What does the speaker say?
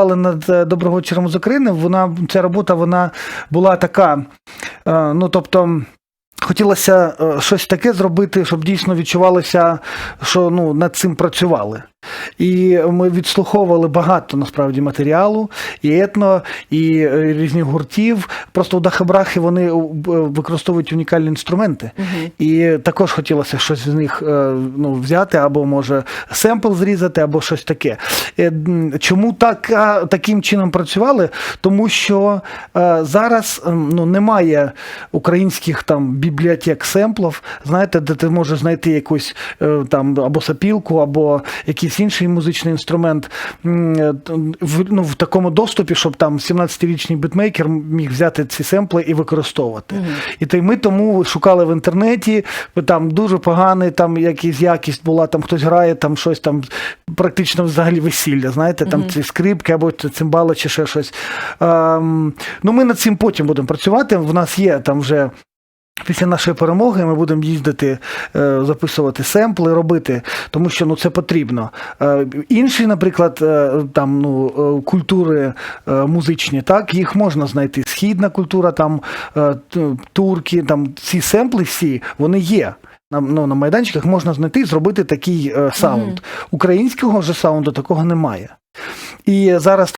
Але над доброго вечора з України вона ця робота вона була така. е, Ну тобто. Хотілося е, щось таке зробити, щоб дійсно відчувалося, що ну над цим працювали. І ми відслуховували багато насправді матеріалу, і етно, і е, різних гуртів. Просто у Дахабрахи вони е, використовують унікальні інструменти. І також хотілося щось з них е, ну, взяти, або може семпл зрізати, або щось таке. Чому так, таким чином працювали? Тому що зараз ну, немає українських там бібліотек семплів, знаєте, де ти можеш знайти якусь там або сапілку, або якийсь інший музичний інструмент е, в, ну, в такому доступі, щоб там 17-річний бітмейкер міг взяти ці семпли і використовувати. І то й ми тому шукали в інтернеті, там дуже поганий, там якась якість була, там хтось грає, там щось там практично взагалі весілля, знаєте, там ці скрипки або цимбали чи ще щось. Ем, ну, ми над цим потім будемо працювати. В нас є там вже. Після нашої перемоги ми будемо їздити, е, записувати семпли, робити, тому що ну це потрібно. Е, інші, наприклад, е, там ну культури музичні, так їх можна знайти. Східна культура, там турки, там ці семпли всі вони є. На, ну, на майданчиках можна знайти і зробити такий саунд. Українського ж саунду такого немає. І зараз